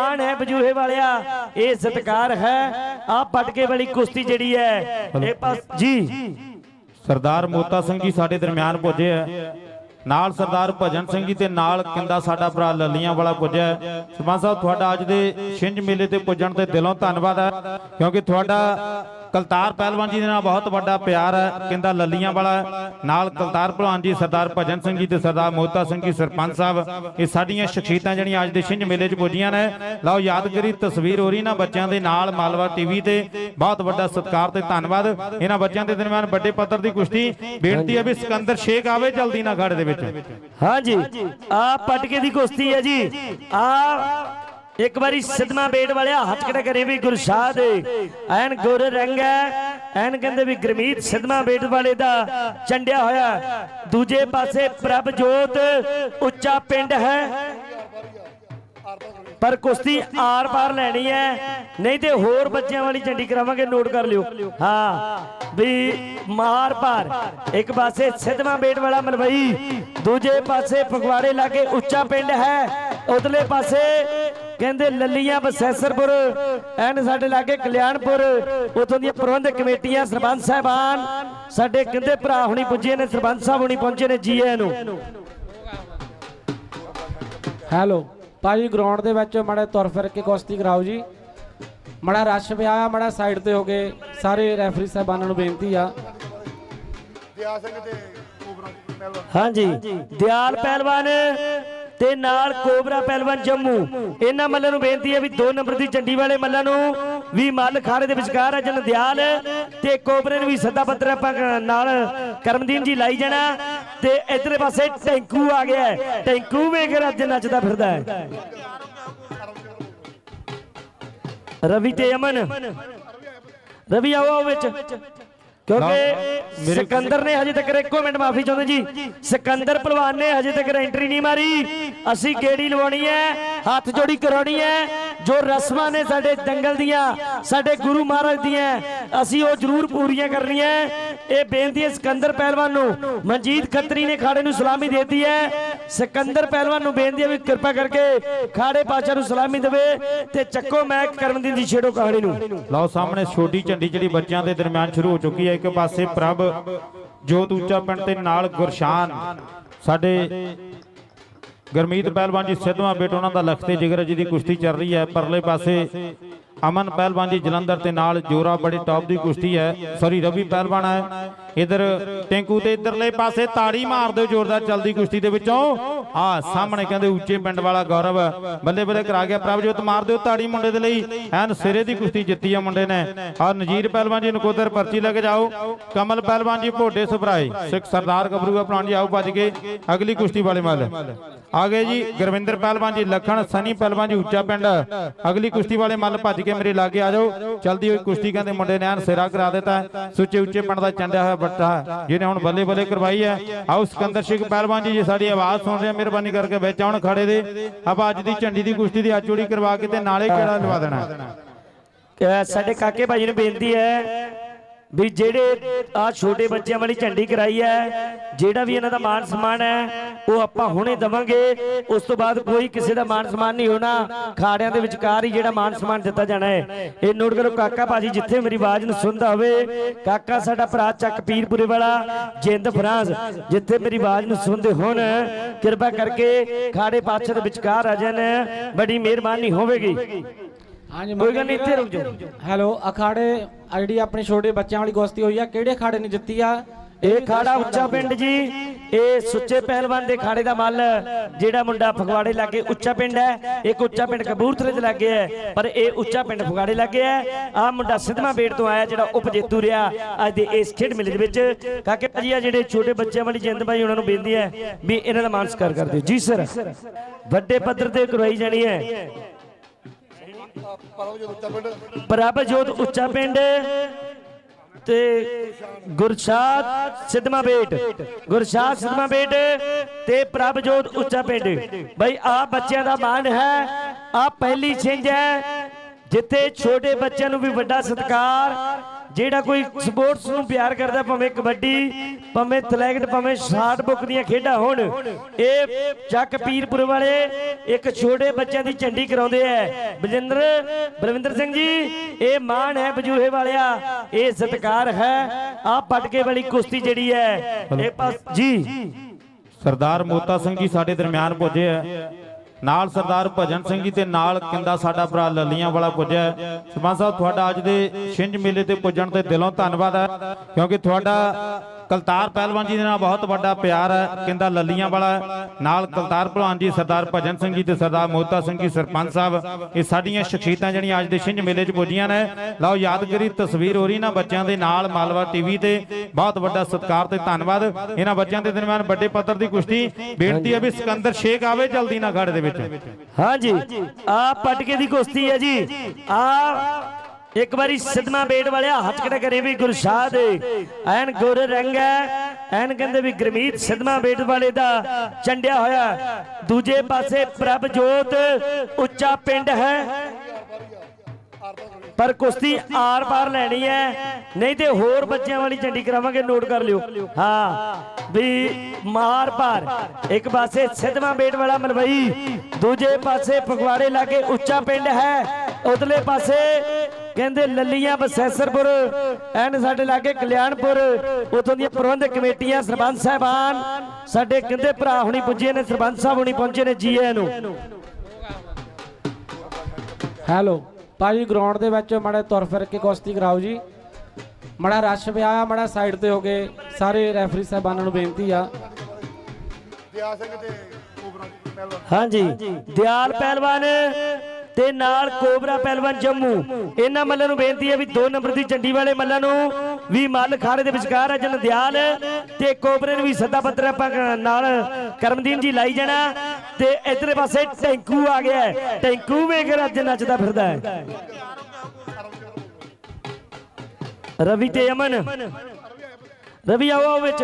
ਮਾਣ ਹੈ ਬਜੂਹੇ ਵਾਲਿਆ, ਇਹ ਸਤਕਾਰ ਹੈ। ਆ ਪਟਕੇ ਵਾਲੀ ਕੁਸ਼ਤੀ ਜਿਹੜੀ ਹੈ, ਇਹ ਪਾਸ ਜੀ। ਸਰਦਾਰ ਮੋਤਾ ਸਿੰਘ ਜੀ ਸਾਡੇ ਦਰਮਿਆਨ ਪੁੱਜੇ ਹੈ ਨਾਲ ਸਰਦਾਰ ਭਜਨ ਸਿੰਘ ਜੀ ਤੇ ਨਾਲ ਕਿੰਦਾ ਸਾਡਾ ਭਰਾ ਲੱਲੀਆਂ ਵਾਲਾ ਪੁੱਜਿਆ। ਸਰਪੰਚ ਸਾਹਿਬ, ਤੁਹਾਡਾ ਅੱਜ ਦੇ ਛਿੰਝ ਮੇਲੇ ਤੇ ਪੁੱਜਣ ਤੇ ਦਿਲੋਂ ਧੰਨਵਾਦ ਹੈ, ਕਿਉਂਕਿ ਤੁਹਾਡਾ ਕਲਤਾਰ ਪਹਿਲਵਾਨ ਜੀ ਦੇ ਨਾਲ ਬਹੁਤ ਵੱਡਾ ਪਿਆਰ ਹੈ ਕਿੰਦਾ ਲੱਲੀਆਂ ਵਾਲਾ। ਨਾਲ ਕਲਤਾਰ ਭਲਵਾਨ ਜੀ, ਸਰਦਾਰ ਭਜਨ ਸਿੰਘ ਜੀ ਤੇ ਸਰਦਾਰ ਮੋਤਾ ਸਿੰਘ ਜੀ, ਸਰਪੰਚ ਸਾਹਿਬ, ਇਹ ਸਾਡੀਆਂ ਸ਼ਖਸੀਅਤਾਂ ਜਿਹੜੀਆਂ ਅੱਜ ਦੇ ਛਿੰਝ ਮੇਲੇ 'ਚ ਪੁੱਜੀਆਂ ਨੇ। ਲਓ, ਯਾਦਗਾਰੀ ਤਸਵੀਰ ਹੋ ਰਹੀ ਨਾ ਬੱਚਿਆਂ ਦੇ ਨਾਲ ਮਾਲਵਾ ਟੀਵੀ ਤੇ। ਬਹੁਤ ਵੱਡਾ ਸਤਿਕਾਰ ਤੇ ਧੰਨਵਾਦ। ਇਹਨਾਂ ਬੱਚਿਆਂ ਦੇ ਦਰਮਿਆਨ ਵੱਡੇ ਪੱਧਰ ਦੀ ਕੁਸ਼ਤੀ। ਬੇਨਤੀ ਹੈ ਵੀ ਸਿਕੰਦਰ ਸ਼ੇਖ ਆਵੇ ਜਲਦੀ ਨਾ ਖੜੇ ਦੇ ਵਿੱਚ। ਹਾਂਜੀ। ਆ ਪਟਕੇ ਦੀ ਕੁਸ਼ਤੀ ਹੈ ਜੀ। ਆ ਇੱਕ ਵਾਰੀ ਸਿਦਮਾ ਬੇਟ ਵਾਲਿਆ ਹੱਥ ਖੜਾ ਕਰੇ ਵੀ ਗੁਰਸ਼ਾਹ ਦੇ? ਐਨ ਗੁਰ ਰੰਗ ਹੈ ਐਨ ਕਹਿੰਦੇ ਵੀ ਗਰਮੀਤ ਸਿਦਮਾ ਬੇਟ ਵਾਲੇ ਦਾ ਚੰਡਿਆ ਹੋਇਆ। ਦੂਜੇ ਪਾਸੇ ਪ੍ਰਭ ਜੋਤ ਉੱਚਾ ਪਿੰਡ ਹੈ। ਪਰ ਕੁਸ਼ਤੀ ਆਰ ਪਾਰ ਲੈਣੀ ਹੈ। ਨਹੀਂ ਤੇ ਹੋਰ ਬੱਚਿਆਂ ਵਾਲੀ ਝੰਡੀ ਕਰਾਵਾਂਗੇ ਨੋਟ ਕਰ ਲਿਓ। ਹਾਂ ਵੀ ਮਾਰ ਪਾਰ। ਇੱਕ ਪਾਸੇ ਸਿੱਧਵਾਂ ਬੇਟ ਵਾਲਾ ਮਲਵਈ ਦੂਜੇ ਪਾਸੇ ਫਗਵਾੜੇ ਲਾਗੇ ਉੱਚਾ ਪਿੰਡ ਹੈ। ਉਧਰਲੇ ਪਾਸੇ ਕਹਿੰਦੇ ਲੱਲੀਆਂ ਬਸੈਸਰਪੁਰ ਐਨ ਸਾਡੇ ਲਾਗੇ ਕਲਿਆਣਪੁਰ ਉਥੋਂ ਦੀਆਂ ਪ੍ਰਬੰਧਕ ਕਮੇਟੀਆਂ ਸਰਪੰਚ ਸਾਹਿਬਾਨ ਸਾਡੇ ਕਹਿੰਦੇ ਭਰਾ ਹੁਣੀ ਪੁੱਜੇ ਨੇ ਸਰਪੰਚ ਸਾਹਿਬ ਹੁਣੀ ਪਹੁੰਚੇ ਨੇ ਜੀ ਆਇਆਂ ਨੂੰ। ਹੈਲੋ ਭਾਜੀ ਗਰਾਊਂਡ ਦੇ ਵਿੱਚ ਮੜਾ ਤੁਰ ਫਿਰ ਕੇ ਕੁਸ਼ਤੀ ਕਰਾਓ ਜੀ। ਮੜਾ ਰਸ਼ ਪਿਆ ਆ ਮੜਾ ਸਾਈਡ ਤੇ ਹੋ ਕੇ ਸਾਰੇ ਰੈਫਰੀ ਸਾਹਿਬਾਨਾਂ ਨੂੰ ਬੇਨਤੀ ਆ। ਦਿਆ ਸਿੰਘ ਤੇ ਕੋਬਰਾ ਪਹਿਲਵਾਨ। ਹਾਂਜੀ ਦਿਆਲ ਪਹਿਲਵਾਨ ਤੇ ਨਾਲ ਕੋਬਰਾ ਪਹਿਲਵਾਨ ਜੰਮੂ। ਇਹਨਾਂ ਮੱਲਾਂ ਨੂੰ ਬੇਨਤੀ ਹੈ ਵੀ 2 ਨੰਬਰ ਦੀ ਝੰਡੀ ਵਾਲੇ ਮੱਲਾਂ ਨੂੰ ਵੀ ਮੱਲ ਖਾੜੇ ਦੇ ਵਿਚਕਾਰ ਹੈ ਜਨ ਦਿਆਲ ਤੇ ਕੋਬਰੇ ਨੂੰ ਵੀ ਸੱਦਾ ਪੱਤਰ ਆਪਾਂ ਨਾਲ ਕਰਮਦੀਨ ਜੀ ਲਾਈ ਜਾਣਾ ਤੇ ਇਧਰੇ ਪਾਸੇ ਟੈਂਕੂ ਆ ਗਿਆ ਹੈ। ਟੈਂਕੂ ਵੇਖ ਅੱਜ ਨੱਚਦਾ ਫਿਰਦਾ ਹੈ। ਰਵੀ ਤੇ ਅਮਨ। ਰਵੀ ਆਓ ਆਓ ਵਿੱਚ। ਕਿਉਂਕਿ ਸਿਕੰਦਰ ਨੇ ਹਜੇ ਤੱਕ ਇੱਕੋ ਮਿੰਟ ਮਾਫੀ ਚਾਹੁੰਦੇ ਜੀ। ਸਿਕੰਦਰ ਪਹਿਲਵਾਨ ਨੇ ਹਜੇ ਤੱਕ ਐਂਟਰੀ ਨਹੀਂ ਮਾਰੀ। ਅਸੀਂ ਗੇੜੀ ਲਵਾਉਣੀ ਹੈ? ਹੱਥ ਜੋੜੀ ਕਰਾਉਣੀ ਹੈ। ਜੋ ਰਸਮਾਂ ਨੇ ਸਾਡੇ ਦੰਗਲ ਦੀਆਂ, ਸਾਡੇ ਗੁਰੂ ਮਹਾਰਾਜ ਦੀਆਂ, ਅਸੀਂ ਉਹ ਜ਼ਰੂਰ ਪੂਰੀਆਂ ਕਰਨੀਆਂ ਇਹ ਬੇਨਤੀ ਹੈ ਸਿਕੰਦਰ ਪਹਿਲਵਾਨ ਨੂੰ। ਮਨਜੀਤ ਖੱਤਰੀ ਨੇ ਖਾੜੇ ਨੂੰ ਸਲਾਮੀ ਦੇਤੀ ਹੈ ਸਿਕੰਦਰ ਪਹਿਲਵਾਨ ਨੂੰ ਬੇਨਤੀ ਹੈ ਵੀ ਕਿਰਪਾ ਕਰਕੇ ਖਾੜੇ ਪਾਚਾ ਨੂੰ ਸਲਾਮੀ ਦੇਵੇ ਤੇ ਚੱਕੋ ਮੈਂ ਕਰਨ ਦੀ ਛੇੜੋ ਕਹਾਣੀ ਨੂੰ। ਲਓ ਸਾਹਮਣੇ ਛੋਟੀ ਝੰਡੀ ਜਿਹੜੀ ਬੱਚਿਆਂ ਦੇ ਦਰਮਿਆਨ ਸ਼ੁਰੂ ਹੋ ਚੁੱਕੀ ਹੈ। ਇੱਕ ਪਾਸੇ ਪ੍ਰਭ ਜੋਤ ਉੱਚਾ ਪਿੰਡ ਤੇ ਨਾਲ ਗੁਰਸ਼ਾਨ। ਸਾਡੇ ਗਰਮੀਤ ਪਹਿਲਵਾਨ ਜੀ ਸਿੱਧਵਾਂ ਬੇਟ, ਉਹਨਾਂ ਦਾ ਲਖਤੇ ਜਿਗਰ ਜੀ ਦੀ ਕੁਸ਼ਤੀ ਚੱਲ ਰਹੀ ਹੈ, ਪਰਲੇ ਪਾਸੇ ਅਮਨ ਪਹਿਲਵਾਨ ਜੀ ਜਲੰਧਰ ਤੇ ਨਾਲ ਜੋਰਾ ਬੜੀ ਟੌਪ ਦੀ ਕੁਸ਼ਤੀ ਹੈ। ਸੌਰੀ ਰਵੀ ਪਹਿਲਵਾਨ ਹੈ। ਇਧਰ ਟੈਂਕੂ ਤੇ ਇਧਰਲੇ ਪਾਸੇ ਤਾੜੀ ਮਾਰ ਦਿਓ ਜ਼ੋਰਦਾਰ ਚੱਲਦੀ ਕੁਸ਼ਤੀ ਦੇ ਵਿੱਚੋਂ। ਆ, ਸਾਹਮਣੇ ਕਹਿੰਦੇ ਉੱਚੇ ਪਿੰਡ ਵਾਲਾ ਗੌਰਵ। ਬੱਲੇ ਬੱਲੇ ਕਰਾ ਗਿਆ ਪ੍ਰਭਜੋਤ, ਮਾਰ ਦਿਓ ਤਾੜੀ ਮੁੰਡੇ ਦੇ ਲਈ। ਐਨ ਸਿਰੇ ਦੀ ਕੁਸ਼ਤੀ ਜਿੱਤੀ ਆ ਮੁੰਡੇ ਨੇ। ਔਰ ਨਜੀਰ ਪਹਿਲਵਾਨ ਜੀ ਨਕੋਦਰ ਪਰਚੀ ਲੈ ਕੇ ਜਾਓ। ਕਮਲ ਪਹਿਲਵਾਨ ਜੀ, ਭੋਡੇ ਸੁਭਰਾਏ। ਸਿੱਖ ਸਰਦਾਰ ਗੱਭਰੂਆ ਪ੍ਰਾਣ ਜੀ, ਆਓ ਭੱਜ ਕੇ ਅਗਲੀ ਕੁਸ਼ਤੀ ਵਾਲੇ ਮੱਲ ਆ ਗਏ ਜੀ ਗੁਰਵਿੰਦਰ ਪਹਿਲਵਾਨ ਜੀ, ਲਖਣ, ਸਨੀ ਪਹਿਲਵਾਨ ਜੀ, ਉੱਚਾ ਪਿੰਡ। ਅਗਲੀ ਕੁਸ਼ਤੀ ਵਾਲੇ ਮੱਲ ਭੱਜ ਕੇ ਮੇਰੇ ਲਾਗੇ ਆ ਜਾਓ। ਚਲਦੀ ਹੋਈ ਕੁਸ਼ਤੀ ਕਹਿੰਦੇ ਮੁੰਡੇ ਨੇ ਐਨ ਸਿਰਾ ਕਰਾ ਦਿੱਤਾ ਸੁੱਚੇ ਉੱਚੇ ਪਿੰਡ ਦਾ ਚੰਡਿਆ ਹੋਇਆ ਬੱਟਾ ਜਿਹਨੇ ਹੁਣ ਬੱਲੇ ਬੱਲੇ ਕਰਵਾਈ ਹੈ। ਆਓ ਸਿਕੰਦਰ ਸਿੰਘ ਪਹਿਲਵਾਨ ਜੀ, ਜੇ ਸਾਡੀ ਆਵਾਜ਼ ਸੁਣ ਰਹੇ ਮਿਹਰਬਾਨੀ ਕਰਕੇ ਵਿੱਚ ਆਉਣ ਖੜੇ ਦੇ। ਆਪਾਂ ਅੱਜ ਦੀ ਝੰਡੀ ਦੀ ਕੁਸ਼ਤੀ ਦੀ ਆਚੋੜੀ ਕਰਵਾ ਕੇ ਤੇ ਨਾਲੇ ਕਿਹੜਾ ਲਵਾ ਦੇਣਾ? ਸਾਡੇ ਕਾਕੇ ਭਾਜੀ ਨੂੰ ਬੇਨਤੀ ਹੈ ਵੀ ਜਿਹੜੇ ਆ ਛੋਟੇ ਬੱਚਿਆਂ ਵਾਲੀ ਝੰਡੀ ਕਰਾਈ ਹੈ, ਜਿਹੜਾ ਵੀ ਇਹਨਾਂ ਦਾ ਮਾਨ ਸਨਮਾਨ ਹੈ, ਉਹ ਆਪਾਂ ਹੁਣੇ ਦਵਾਂਗੇ। ਉਸ ਤੋਂ ਬਾਅਦ ਕੋਈ ਕਿਸੇ ਦਾ ਮਾਨ ਸਨਮਾਨ ਨਹੀਂ ਹੋਣਾ। ਖਾੜਿਆਂ ਦੇ ਵਿਚਕਾਰ ਹੀ ਜਿਹੜਾ ਮਾਨ ਸਨਮਾਨ ਦਿੱਤਾ ਜਾਣਾ ਹੈ। ਇਹ ਨੋਟ ਕਰੋ, ਕਾਕਾ ਭਾਜੀ ਜਿੱਥੇ ਮੇਰੀ ਆਵਾਜ਼ ਨੂੰ ਸੁਣਦਾ ਹੋਵੇ, ਕਾਕਾ ਸਾਡਾ ਭਰਾ ਚੱਕ ਪੀਰਪੁਰੇ ਵਾਲਾ, ਜਿੰਦ ਫਰਾਂਸ, ਜਿੱਥੇ ਮੇਰੀ ਆਵਾਜ਼ ਨੂੰ ਸੁਣਦੇ ਹੋਣ, ਕਿਰਪਾ ਕਰਕੇ ਖਾੜੇ ਪਾਛੇ ਦੇ ਵਿਚਕਾਰ ਆ ਜਾਣ। ਬੜੀ ਮਿਹਰਬਾਨੀ ਹੋਵੇਗੀ। ਹਾਂਜੀ ਕੋਈ ਗੱਲ ਨਹੀਂ ਇੱਥੇ ਰੁਕ ਜਾਓ। ਹੈਲੋ ਅਖਾੜੇ ਜਿਹੜੀ ਆਪਣੇ ਛੋਟੇ ਬੱਚਿਆਂ ਵਾਲੀ ਕੁਸ਼ਤੀ ਹੋਈ ਆ ਕਿਹੜੇ ਅਖਾੜੇ ਨੇ ਜਿੱਤੀ ਆ? ਇਹ ਖਾੜਾ ਉੱਚਾ ਪਿੰਡ ਜੀ ਇਹ ਸੁੱਚੇ ਪਹਿਲਵਾਨ ਦੇ ਖਾੜੇ ਦਾ ਮੱਲ ਜਿਹੜਾ ਮੁੰਡਾ ਫਗਵਾੜੇ ਲਾਗੇ ਉੱਚਾ ਪਿੰਡ ਹੈ ਇੱਕ ਉੱਚਾ ਪਿੰਡ ਕਬੂਰਥਲੇ ਦੇ ਲਾਗੇ ਹੈ ਪਰ ਇਹ ਉੱਚਾ ਪਿੰਡ ਫਗਵਾੜੇ ਲਾਗੇ ਹੈ। ਆ ਮੁੰਡਾ ਸਿੱਧਵਾਂ ਬੇਟ ਤੋਂ ਆਇਆ ਜਿਹੜਾ ਉਪ ਜੇਤੂ ਰਿਹਾ ਅੱਜ ਦੇ ਇਸ ਖੇਡ ਮੇਲੇ ਦੇ ਵਿੱਚ। ਕਾਕੇ ਭਾਜੀ ਆ ਜਿਹੜੇ ਛੋਟੇ ਬੱਚਿਆਂ ਵਾਲੀ ਜਿੰਦ ਭਾਈ ਉਹਨਾਂ ਨੂੰ ਬੇਨਤੀ ਹੈ ਵੀ ਇਹਨਾਂ ਦਾ ਮਾਨ ਸਤਿਕਾਰ ਕਰ ਦਿਓ। ਜੀ ਸਰ ਵੱਡੇ ਪੱਧਰ ਤੇ ਕਰਵਾਈ ਜਾਣੀ ਹੈ। ਪਰਮ ਜੋ ਉੱਚਾ ਪਿੰਡ ਪ੍ਰਭ ਉੱਚਾ ਪਿੰਡ ਤੇ ਗੁਰਸ਼ਾਦ ਸਿੱਧਮਾ ਬੇਟ ਗੁਰਸ਼ਾਦ ਸਿੱਧਮਾ ਬੇਟ ਤੇ ਪ੍ਰਭ ਜੋਤ ਉੱਚਾ ਪਿੰਡ। ਬਈ, ਆ ਬੱਚਿਆਂ ਦਾ ਮਾਣ ਹੈ, ਆ ਪਹਿਲੀ ਛਿੰਝ ਹੈ, ਜਿੱਥੇ ਛੋਟੇ ਬੱਚਿਆਂ ਨੂੰ ਵੀ ਵੱਡਾ ਸਤਿਕਾਰ ਜਿਹੜਾ ਕੋਈ ਸਪੋਰਟਸ ਨੂੰ ਪਿਆਰ ਕਰਦਾ, ਭਾਵੇਂ ਕਬੱਡੀ, ਭਾਵੇਂ ਥਲੈਗਟ ਭਾਵੇਂ ਸ਼ਾਟ ਬੁੱਕ ਦੀਆਂ ਖੇਡਾਂ ਹੋਣ, ਇਹ ਚੱਕ ਪੀਰਪੁਰ ਵਾਲੇ ਇੱਕ ਛੋਟੇ ਬੱਚਿਆਂ ਦੀ ਝੰਡੀ ਕਰਾਉਂਦੇ ਐ ਬਲਜਿੰਦਰ, ਬਲਵਿੰਦਰ ਸਿੰਘ ਜੀ, ਇਹ ਮਾਣ ਹੈ ਬਜੂਹੇ ਵਾਲਿਆ, ਇਹ ਸਤਿਕਾਰ ਹੈ। ਆ ਪਟਕੇ ਵਾਲੀ ਕੁਸ਼ਤੀ ਜਿਹੜੀ ਹੈ, ਇਹ ਪਾਸ ਜੀ। ਸਰਦਾਰ ਮੋਤਾ ਸਿੰਘ ਜੀ ਸਾਡੇ ਦਰਮਿਆਨ ਪੁੱਜੇ ਆ। ਨਾਲ ਸਰਦਾਰ ਭਜਨ ਸਿੰਘ ਜੀ ਤੇ ਨਾਲ ਕਿੰਦਾ ਸਾਡਾ ਭਰਾ ਲੱਲੀਆਂ ਵਾਲਾ ਪੁੱਜਿਆ ਸਰਪੰਚ ਸਾਹਿਬ, ਤੁਹਾਡਾ ਅੱਜ ਦੇ ਛਿੰਝ ਮੇਲੇ ਤੇ ਪੁੱਜਣ ਤੇ ਦਿਲੋਂ ਧੰਨਵਾਦ ਹੈ, ਕਿਉਂਕਿ ਤੁਹਾਡਾ ਕਲਤਾਰ ਪਹਿਲਵਾਨ ਜੀ ਦੇ ਨਾਲ ਬਹੁਤ ਵੱਡਾ ਪਿਆਰ ਹੈ ਕਿੰਦਾ ਲੱਲੀਆਂ ਵਾਲਾ ਨਾਲ ਕਲਤਾਰ ਪਹਿਲਵਾਨ ਜੀ ਸਰਦਾਰ ਭਜਨ ਸਿੰਘ ਜੀ ਤੇ ਸਰਦਾਰ ਮੋਤਾ ਸਿੰਘ ਜੀ, ਸਰਪੰਚ ਸਾਹਿਬ, ਇਹ ਸਾਡੀਆਂ ਸ਼ਖਸੀਅਤਾਂ ਜਿਹੜੀਆਂ ਅੱਜ ਦੇ ਛਿੰਝ ਮੇਲੇ 'ਚ ਪੁੱਜੀਆਂ ਨੇ। ਲਓ, ਯਾਦਗਾਰੀ ਤਸਵੀਰ ਹੋ ਰਹੀ ਨਾ ਬੱਚਿਆਂ ਦੇ ਨਾਲ ਮਾਲਵਾ ਟੀਵੀ ਤੇ। ਬਹੁਤ ਵੱਡਾ ਸਤਿਕਾਰ ਤੇ ਧੰਨਵਾਦ। ਇਹਨਾਂ ਬੱਚਿਆਂ ਦੇ ਦਰਮਿਆਨ ਵੱਡੇ ਪੱਧਰ ਦੀ ਕੁਸ਼ਤੀ। ਬੇਨਤੀ ਹੈ ਵੀ ਸਿਕੰਦਰ ਸ਼ੇਖ ਆਵੇ ਜਲਦੀ ਨਾ ਘੜ ਦੇ ਵਿੱਚ। ਹਾਂਜੀ। ਆ ਪਟਕੇ ਦੀ ਕੁਸ਼ਤੀ ਹੈ ਜੀ। ਆ ਇੱਕ ਵਾਰੀ ਸਿਦਮਾ ਬੇਟ ਵਾਲਿਆ ਹੱਥ ਖੜਾ ਕਰੇ ਵੀ ਗੁਰਸ਼ਾਦ ਐਨ ਗੋਰੇ ਰੰਗ ਐਨ ਕਹਿੰਦੇ ਵੀ ਗਰਮੀਤ ਸਿਦਮਾ ਬੇਟ ਵਾਲੇ ਦਾ ਚੰਡਿਆ ਹੋਇਆ। ਦੂਜੇ ਪਾਸੇ ਪ੍ਰਭ ਜੋਤ ਉੱਚਾ ਪਿੰਡ ਹੈ। ਪਰ ਕੁਸ਼ਤੀ ਆਰ ਪਾਰ ਲੈਣੀ ਹੈ। ਨਹੀਂ ਤੇ ਹੋਰ ਬੱਚਿਆਂ ਵਾਲੀ ਝੰਡੀ ਕਰਾਵਾਂਗੇ ਨੋਟ ਕਰ ਲਿਓ। ਹਾਂ ਵੀ ਮਾਰ ਪਾਰ। ਇੱਕ ਪਾਸੇ ਸਿੱਧਵਾਂ ਬੇਟ ਵਾਲਾ ਮਲਵਈ ਦੂਜੇ ਪਾਸੇ ਫਗਵਾੜੇ ਲਾਗੇ ਉੱਚਾ ਪਿੰਡ ਹੈ। ਉਧਰਲੇ ਪਾਸੇ ਕਹਿੰਦੇ ਲੱਲੀਆਂ ਬਸੈਸਰਪੁਰ ਐਨ ਸਾਡੇ ਲਾਗੇ ਕਲਿਆਣਪੁਰ ਉਥੋਂ ਦੀਆਂ ਪ੍ਰਬੰਧਕ ਕਮੇਟੀਆਂ ਸਰਪੰਚ ਸਾਹਿਬਾਨ ਸਾਡੇ ਕਹਿੰਦੇ ਭਰਾ ਹੁਣੀ ਪੁੱਜੇ ਨੇ ਸਰਪੰਚ ਸਾਹਿਬ ਹੁਣੀ ਪਹੁੰਚੇ ਨੇ ਜੀ ਆਇਆਂ ਨੂੰ। ਹੈਲੋ ਭਾਜੀ ਗਰਾਊਂਡ ਦੇ ਵਿੱਚ ਮਾੜਾ ਤੁਰ ਫਿਰ ਕੇ ਕੁਸ਼ਤੀ ਕਰਾਓ ਜੀ। ਮਾੜਾ ਰਸ਼ ਪਿਆ ਆ ਮਾੜਾ ਸਾਈਡ ਤੇ ਹੋ ਕੇ ਸਾਰੇ ਰੈਫਰੀ ਸਾਹਿਬਾਨਾਂ ਨੂੰ ਬੇਨਤੀ ਆ। ਦਿਆ ਸਿੰਘ ਤੇ ਕੋਬਰਾ ਪਹਿਲਵਾਨ। ਹਾਂਜੀ ਦਿਆਲ ਪਹਿਲਵਾਨ। ਤੇ ਨਾਲ ਕੋਬਰਾ ਪਹਿਲਵਾਨ ਜੰਮੂ। ਇਹਨਾਂ ਮੱਲਾਂ ਨੂੰ ਬੇਨਤੀ ਹੈ ਵੀ 2 ਨੰਬਰ ਦੀ ਝੰਡੀ ਵਾਲੇ ਮੱਲਾਂ ਨੂੰ ਵੀ ਮੱਲ ਖਾੜੇ ਦੇ ਵਿਚਕਾਰ ਹੈ ਜਨ ਤੇ ਕੋਬਰੇ ਨੂੰ ਵੀ ਸੱਦਾ ਪੱਤਰ ਆਪਾਂ ਨਾਲ ਕਰਮਦੀਨ ਜੀ ਲਾਈ ਜਾਣਾ। ਤੇ ਇਧਰਲੇ ਪਾਸੇ ਟੈਂਕੂ ਆ ਗਿਆ ਟੈਂਕੂ ਵੇਖ ਅੱਜ ਨੱਚਦਾ ਫਿਰਦਾ ਹੈ। ਰਵੀ ਤੇ ਅਮਨ। ਰਵੀ ਆਓ ਆਓ ਵਿੱਚ।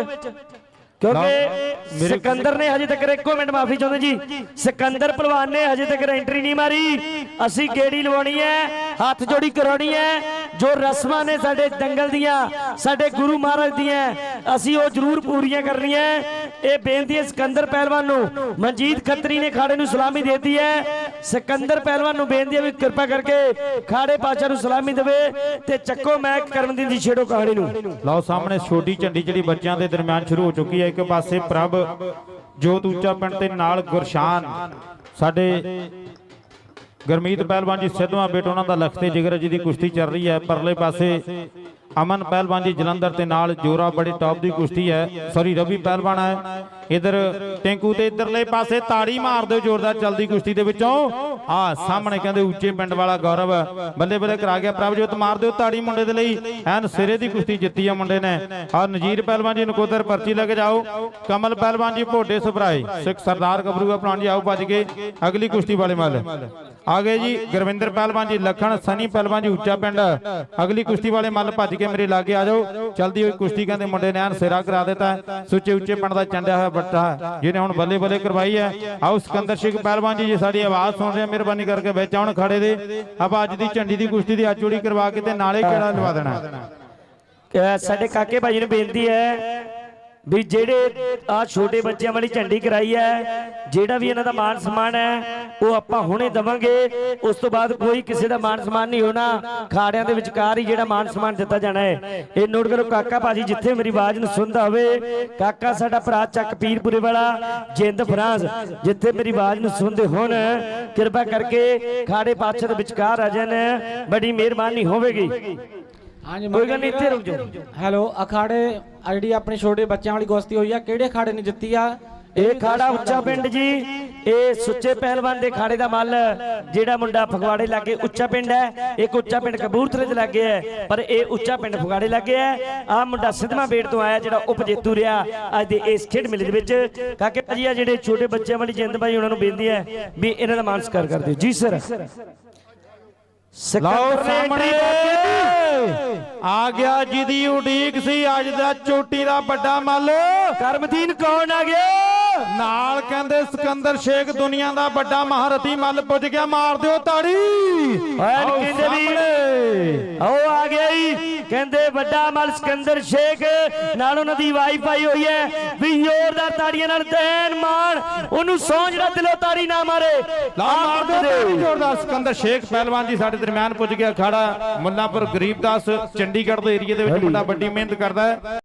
ਕਿਉਂਕਿ ਸਿਕੰਦਰ ਨੇ ਹਜੇ ਤੱਕ ਇੱਕੋ ਮਿੰਟ ਮਾਫੀ ਚਾਹੁੰਦੇ ਜੀ। ਸਿਕੰਦਰ ਪਹਿਲਵਾਨ ਨੇ ਹਜੇ ਤੱਕ ਐਂਟਰੀ ਨਹੀਂ ਮਾਰੀ। ਅਸੀਂ ਗੇੜੀ ਲਵਾਉਣੀ ਹੈ? ਹੱਥ ਜੋੜੀ ਕਰਾਉਣੀ ਹੈ। ਜੋ ਰਸਮਾਂ ਨੇ ਸਾਡੇ ਦੰਗਲ ਦੀਆਂ, ਸਾਡੇ ਗੁਰੂ ਮਹਾਰਾਜ ਦੀਆਂ, ਅਸੀਂ ਉਹ ਜ਼ਰੂਰ ਪੂਰੀਆਂ ਕਰਨੀਆਂ ਇਹ ਬੇਨਤੀ ਹੈ ਸਿਕੰਦਰ ਪਹਿਲਵਾਨ ਨੂੰ, ਮਨਜੀਤ ਖੱਤਰੀ ਨੇ ਖਾੜੇ ਨੂੰ ਸਲਾਮੀ ਦੇਤੀ ਹੈ। ਸਿਕੰਦਰ ਪਹਿਲਵਾਨ ਨੂੰ ਬੇਨਤੀ ਹੈ ਵੀ ਕਿਰਪਾ ਕਰਕੇ ਖਾੜੇ ਪਾਚਾ ਨੂੰ ਸਲਾਮੀ ਦੇਵੇ ਤੇ ਚੱਕੋ ਮੈਂ ਕਰਮਦੀਨ ਦੀ ਛੇੜੋ ਕਹਾਣੀ ਨੂੰ। ਲਓ ਸਾਹਮਣੇ ਛੋਟੀ ਝੰਡੀ ਜਿਹੜੀ ਬੱਚਿਆਂ ਦੇ ਦਰਮਿਆਨ ਸ਼ੁਰੂ ਹੋ ਚੁੱਕੀ ਹੈ, ਇੱਕ ਪਾਸੇ ਪ੍ਰਭ ਜੋਤ ਉੱਚਾ ਪਿੰਡ ਤੇ ਨਾਲ ਗੁਰਸ਼ਾਨ। ਸਾਡੇ ਗਰਮੀਤ ਪਹਿਲਵਾਨ ਜੀ ਸਿੱਧਵਾਂ ਬੇਟ ਉਹਨਾਂ ਦਾ ਲਖਤੇ ਜਿਗਰ ਜੀ ਦੀ ਕੁਸ਼ਤੀ ਚੱਲ ਰਹੀ ਹੈ। ਪਰਲੇ ਪਾਸੇ ਅਮਨ ਪਹਿਲਵਾਨ ਜੀ ਜਲੰਧਰ ਤੇ ਨਾਲ ਜੋਰਾ ਬੜੀ ਟੌਪ ਦੀ ਕੁਸ਼ਤੀ ਹੈ। ਸੌਰੀ ਰਵੀ ਪਹਿਲਵਾਨ ਹੈ। ਇਧਰ ਟੈਂਕੂ ਤੇ ਇਧਰਲੇ ਪਾਸੇ ਤਾੜੀ ਮਾਰ ਦਿਓ, ਜ਼ੋਰਦਾਰ ਚੱਲਦੀ ਕੁਸ਼ਤੀ ਦੇ ਵਿੱਚੋਂ। ਆ, ਸਾਹਮਣੇ ਕਹਿੰਦੇ ਉੱਚੇ ਪਿੰਡ ਵਾਲਾ ਗੌਰਵ। ਬੱਲੇ ਬੱਲੇ ਕਰਾ ਗਿਆ ਪ੍ਰਭਜੋਤ, ਮਾਰ ਦਿਓ ਤਾੜੀ ਮੁੰਡੇ ਦੇ ਲਈ। ਐਨ ਸਿਰੇ ਦੀ ਕੁਸ਼ਤੀ ਜਿੱਤੀ ਆ ਮੁੰਡੇ ਨੇ। ਆ ਨਜੀਰ ਪਹਿਲਵਾਨ ਜੀ ਨਕੋਦਰ ਪਰਚੀ ਲੈ ਕੇ ਜਾਓ। ਕਮਲ ਪਹਿਲਵਾਨ ਜੀ, ਭੋਡੇ ਸੁਭਰਾਏ। ਸਿੱਖ ਸਰਦਾਰ ਗੱਭਰੂ ਆਪਣਾ ਜੀ ਆਓ ਭੱਜ ਕੇ ਅਗਲੀ ਕੁਸ਼ਤੀ ਵਾਲੇ ਮੱਲ। ਆਗੇ ਜੀ, ਗੁਰਵਿੰਦਰ ਪਹਿਲਵਾਨ ਜੀ, ਲਖਣ, ਸਨੀ ਪਹਿਲਵਾਨ ਜੀ, ਉੱਚਾ ਪਿੰਡ। ਅਗਲੀ ਕੁਸ਼ਤੀ ਵਾਲੇ ਮੱਲ ਭੱਜ ਕੇ ਮੇਰੇ ਲਾਗੇ ਆ ਜਾਓ। ਚਲਦੀ ਹੋਈ ਕੁਸ਼ਤੀ ਕਹਿੰਦੇ ਮੁੰਡੇ ਨੇ ਐਨ ਸਿਰਾ ਕਰਾ ਦਿੱਤਾ। ਸੁੱਚੇ ਉੱਚੇ ਪਿੰਡ ਦਾ ਚੰਡਿਆ ਹੋਇਆ ਬੱਟਾ ਜਿਹਨੇ ਹੁਣ ਬੱਲੇ ਬੱਲੇ ਕਰਵਾਈ ਹੈ। ਆਓ ਸਿਕੰਦਰ ਸਿੰਘ ਪਹਿਲਵਾਨ ਜੀ ਜੀ ਸਾਡੀ ਆਵਾਜ਼ ਸੁਣ ਰਹੇ ਮਿਹਰਬਾਨੀ ਕਰਕੇ ਵਿੱਚ ਆਉਣ ਖੜੇ ਦੇ। ਆਪਾਂ ਅੱਜ ਦੀ ਝੰਡੀ ਦੀ ਕੁਸ਼ਤੀ ਦੀ ਆਚੋੜੀ ਕਰਵਾ ਕੇ ਤੇ ਨਾਲੇ ਕਿਹੜਾ ਲਵਾ ਦੇਣਾ? ਸਾਡੇ ਕਾਕੇ ਭਾਜੀ ਨੂੰ ਬੇਨਤੀ ਹੈ ਵੀ ਜਿਹੜੇ ਆ ਛੋਟੇ ਬੱਚਿਆਂ ਵਾਲੀ ਝੰਡੀ ਕਰਾਈ ਹੈ, ਜਿਹੜਾ ਵੀ ਇਹਨਾਂ ਦਾ ਮਾਨ ਸਨਮਾਨ ਹੈ, ਉਹ ਆਪਾਂ ਹੁਣੇ ਦਵਾਂਗੇ। ਉਸ ਤੋਂ ਬਾਅਦ ਕੋਈ ਕਿਸੇ ਦਾ ਮਾਨ ਸਨਮਾਨ ਨਹੀਂ ਹੋਣਾ। ਖਾੜਿਆਂ ਦੇ ਵਿਚਕਾਰ ਹੀ ਜਿਹੜਾ ਮਾਨ ਸਨਮਾਨ ਦਿੱਤਾ ਜਾਣਾ ਹੈ। ਇਹ ਨੋਟ ਕਰੋ, ਕਾਕਾ ਭਾਜੀ ਜਿੱਥੇ ਮੇਰੀ ਆਵਾਜ਼ ਨੂੰ ਸੁਣਦਾ ਹੋਵੇ, ਕਾਕਾ ਸਾਡਾ ਭਰਾ ਚੱਕ ਪੀਰਪੁਰੇ ਵਾਲਾ, ਜਿੰਦ ਫਰਾਂਸ, ਜਿੱਥੇ ਮੇਰੀ ਆਵਾਜ਼ ਨੂੰ ਸੁਣਦੇ ਹੋਣ, ਕਿਰਪਾ ਕਰਕੇ ਖਾੜੇ ਪਾਛੇ ਦੇ ਵਿਚਕਾਰ ਆ ਜਾਣ। ਬੜੀ ਮਿਹਰਬਾਨੀ ਹੋਵੇਗੀ। ਹਾਂਜੀ ਕੋਈ ਗੱਲ ਨਹੀਂ ਇੱਥੇ ਰੁਕ ਜਾਓ। ਹੈਲੋ ਅਖਾੜੇ ਜਿਹੜੀ ਆਪਣੀ ਛੋਟੇ ਬੱਚਿਆਂ ਵਾਲੀ ਕੁਸ਼ਤੀ ਹੋਈ ਆ ਕਿਹੜੇ ਅਖਾੜੇ ਨੇ ਜਿੱਤੀ ਆ? ਇਹ ਖਾੜਾ ਉੱਚਾ ਪਿੰਡ ਜੀ ਇਹ ਸੁੱਚੇ ਪਹਿਲਵਾਨ ਦੇ ਖਾੜੇ ਦਾ ਮੱਲ ਜਿਹੜਾ ਮੁੰਡਾ ਫਗਵਾੜੇ ਲਾਗੇ ਉੱਚਾ ਪਿੰਡ ਹੈ ਇੱਕ ਉੱਚਾ ਪਿੰਡ ਕਬੂਰਥਲੇ ਦੇ ਲਾਗੇ ਹੈ ਪਰ ਇਹ ਉੱਚਾ ਪਿੰਡ ਫਗਵਾੜੇ ਲਾਗੇ ਹੈ। ਆ ਮੁੰਡਾ ਸਿੱਧਵਾਂ ਬੇਟ ਤੋਂ ਆਇਆ ਜਿਹੜਾ ਉਪ ਜੇਤੂ ਰਿਹਾ ਅੱਜ ਦੇ ਇਸ ਖੇਡ ਮੇਲੇ ਦੇ ਵਿੱਚ। ਕਾਕੇ ਭਾਜੀ ਆ ਜਿਹੜੇ ਛੋਟੇ ਬੱਚਿਆਂ ਵਾਲੀ ਜਿੰਦ ਭਾਈ ਉਹਨਾਂ ਨੂੰ ਬੇਨਤੀ ਹੈ ਵੀ ਇਹਨਾਂ ਦਾ ਮਾਨ ਸਤਿਕਾਰ ਕਰ ਦਿਓ। ਜੀ ਸਰ ਸਿਕੰਦਰ ਸਾਹਮਣੇ। ਆ ਗਿਆ ਜਿਹਦੀ ਉਡੀਕ ਸੀ ਅੱਜ ਦਾ ਚੋਟੀ ਦਾ ਵੱਡਾ ਮੱਲ। ਕਰਮਦੀਨ ਕੌਣ ਆ ਗਿਆ? ਨਾਲ ਕਹਿੰਦੇ ਸਿਕੰਦਰ ਸ਼ੇਖ ਦੁਨੀਆ ਦਾ ਵੱਡਾ ਮਹਾਰਥੀ ਮੱਲ ਪੁੱਜ ਗਿਆ ਮਾਰ ਦਿਓ ਤਾੜੀ। ਆਓ ਕਹਿੰਦੇ ਵੀ। ਆਓ ਆ ਗਿਆ ਜੀ। ਕਹਿੰਦੇ ਵੱਡਾ ਮਲ ਸਿਕੰਦਰ ਸ਼ੇਖ ਨਾਲ ਉਹਨਾਂ ਦੀ ਵਾਈਫਾਈ ਹੋਈ ਹੈ। ਵੀ ਜ਼ੋਰਦਾਰ ਤਾੜੀਆਂ ਨਾਲ ਦੇਣ ਮਾਣ ਉਹਨੂੰ ਸੌਂ ਜਿਹੜਾ ਦਿਲੋਂ ਤਾੜੀ ਨਾ ਮਾਰੇ। ਲਾ ਮਾਰ ਦਿਓ ਤਾੜੀ ਜ਼ੋਰਦਾਰ। ਸਿਕੰਦਰ ਸ਼ੇਖ ਪਹਿਲਵਾਨ ਜੀ ਸਾਡੇ ਦਰਮਿਆਨ ਪੁੱਜ ਗਿਆ ਅਖਾੜਾ ਮੁੱਲਾਂਪੁਰ ਗਰੀਬਦਾਸ ਚੰਡੀਗੜ੍ਹ ਦੇ ਏਰੀਆ ਦੇ ਵਿੱਚ ਮੁੰਡਾ ਵੱਡੀ ਮਿਹਨਤ ਕਰਦਾ ਹੈ।